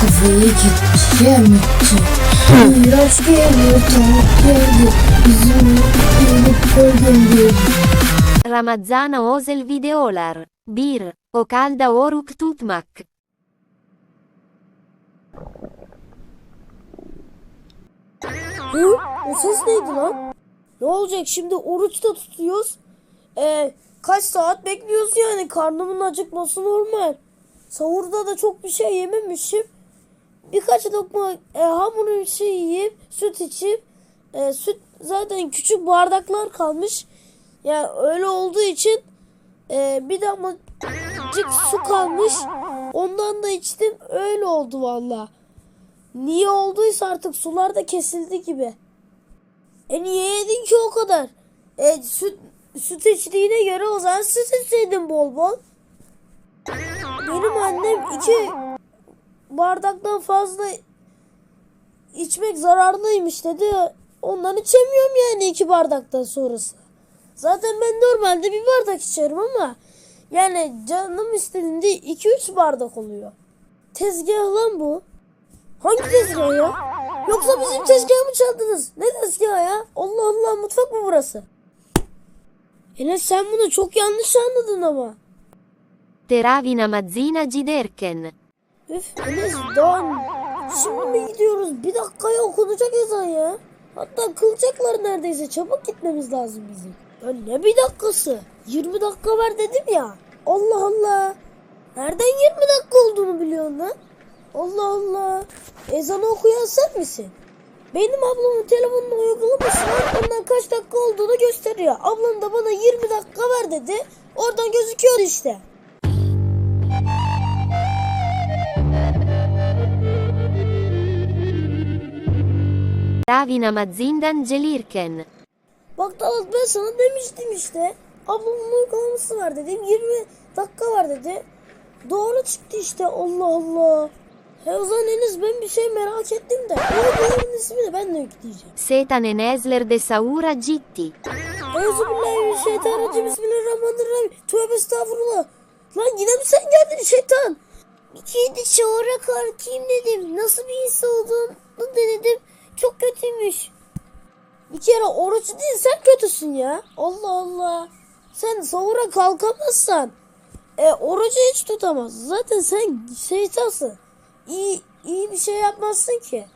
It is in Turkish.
Kafayı geldi Ramazzana Osel videolar. Bir. O kalda oruk tutmak. Hı? O ses neydi lan? Ne olacak şimdi oruçta tutuyoruz. Ee, kaç saat bekliyoruz yani karnımın acıkması normal. Sahurda da çok bir şey yememişim. Birkaç lokma e, hamur işi yiyip süt içip e, süt zaten küçük bardaklar kalmış. Yani öyle olduğu için e, bir damlacık su kalmış. Ondan da içtim öyle oldu valla. Niye olduysa artık sular da kesildi gibi. E niye yedin ki o kadar? E süt, süt içtiğine göre o zaman süt içseydin bol bol. Benim annem iki bardaktan fazla içmek zararlıymış dedi. Ondan içemiyorum yani iki bardaktan sonrası. Zaten ben normalde bir bardak içerim ama yani canım istediğinde iki üç bardak oluyor. Tezgah lan bu. Hangi tezgah ya? Yoksa bizim tezgahı mı çaldınız? Ne tezgahı ya? Allah Allah mutfak mı burası? Enes sen bunu çok yanlış anladın ama. Teravina mazzina giderken. Üf Enes daha şimdi mi gidiyoruz? Bir dakikaya okunacak ezan ya. Hatta kılacaklar neredeyse. Çabuk gitmemiz lazım bizim. Ya ne bir dakikası? 20 dakika ver dedim ya. Allah Allah. Nereden 20 dakika olduğunu biliyorsun lan? Allah Allah. Ezanı okuyan sen misin? Benim ablamın telefonuna uygulaması var. Ondan kaç dakika olduğunu gösteriyor. Ablam da bana 20 dakika ver dedi. Oradan gözüküyor işte. Teravina mazzindan gelirken. Bak Talat ben sana demiştim işte. Ablamın uygulaması var dedim. 20 dakika var dedi. Doğru çıktı işte Allah Allah. He o zaman Enes ben bir şey merak ettim de. O uygulamanın ismini ben de yükleyeceğim. Setane Nesler de Saura gitti. Euzubillahimineşşeytanirracim. Bismillahirrahmanirrahim. Tövbe estağfurullah. Lan yine mi sen geldin şeytan? Kedi çağıra kalkayım dedim. Nasıl bir his olduğunu denedim. Çok kötüymüş. Bir kere oruç değil sen kötüsün ya. Allah Allah. Sen sahura kalkamazsan e, orucu hiç tutamaz. Zaten sen şeytansın. İyi, iyi bir şey yapmazsın ki.